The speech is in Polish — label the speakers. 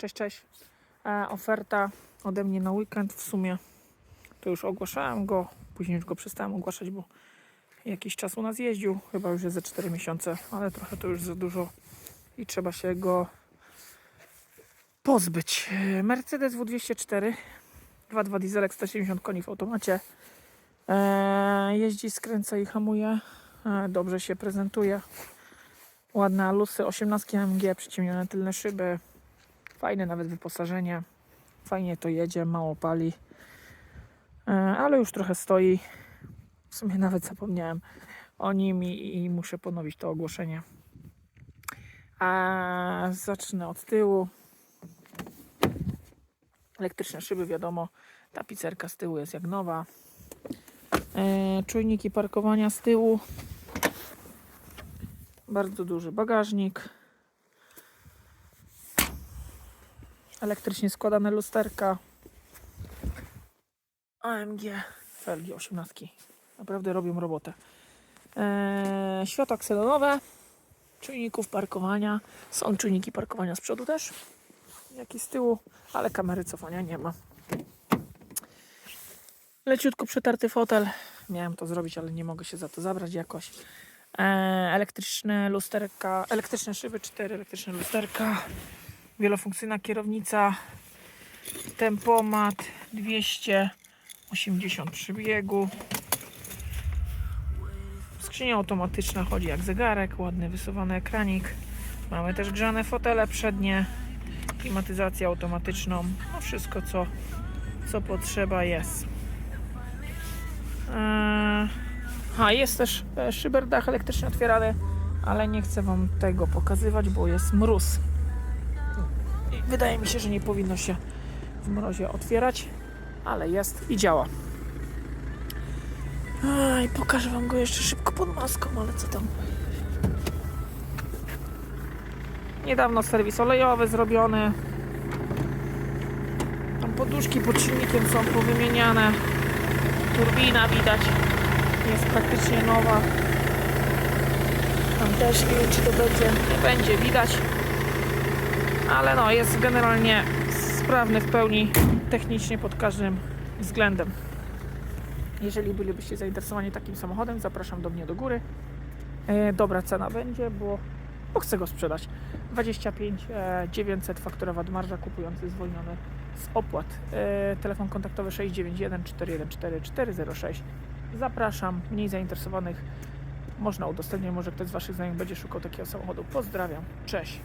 Speaker 1: Cześć, cześć. E, oferta ode mnie na weekend w sumie. To już ogłaszałem go, później już go przestałem ogłaszać, bo jakiś czas u nas jeździł. Chyba już jest ze 4 miesiące, ale trochę to już za dużo i trzeba się go pozbyć. Mercedes W204 2.2 dieselek 170 koni w automacie. E, jeździ, skręca i hamuje. E, dobrze się prezentuje. Ładne alusy, 18 AMG, przyciemnione tylne szyby. Fajne nawet wyposażenie. Fajnie to jedzie, mało pali. E, ale już trochę stoi. W sumie nawet zapomniałem o nim i, i muszę ponowić to ogłoszenie. A zacznę od tyłu. Elektryczne szyby, wiadomo. Tapicerka z tyłu jest jak nowa. E, czujniki parkowania z tyłu. Bardzo duży bagażnik. Elektrycznie składane lusterka. AMG felgi 18. Naprawdę robią robotę. Eee, światła kselonowe. Czujników parkowania. Są czujniki parkowania z przodu też. Jak i z tyłu, ale kamery cofania nie ma. Leciutko przetarty fotel. Miałem to zrobić, ale nie mogę się za to zabrać jakoś. Eee, elektryczne lusterka, elektryczne szyby, cztery elektryczne lusterka, wielofunkcyjna kierownica, tempomat 280 przybiegu, skrzynia automatyczna chodzi jak zegarek, ładny wysuwany ekranik, mamy też grzane fotele przednie, klimatyzację automatyczną, no wszystko co, co potrzeba jest. Eee, a jest też e, szyberdach elektrycznie otwierany, ale nie chcę Wam tego pokazywać, bo jest mróz. Wydaje mi się, że nie powinno się w mrozie otwierać, ale jest i działa. Aj, pokażę Wam go jeszcze szybko pod maską, ale co tam? Niedawno serwis olejowy zrobiony. Tam poduszki pod silnikiem są powymieniane. Turbina widać jest praktycznie nowa. Tam też nie wiem, czy to będzie, nie będzie widać. Ale no, jest generalnie sprawny w pełni technicznie pod każdym względem. Jeżeli bylibyście zainteresowani takim samochodem, zapraszam do mnie do góry. E, dobra cena będzie, bo, bo chcę go sprzedać. 25 e, 900 faktura od marża, kupujący zwolniony z opłat. E, telefon kontaktowy 691 414 406 Zapraszam, mniej zainteresowanych można udostępnić, może ktoś z Waszych znajomych będzie szukał takiego samochodu. Pozdrawiam, cześć.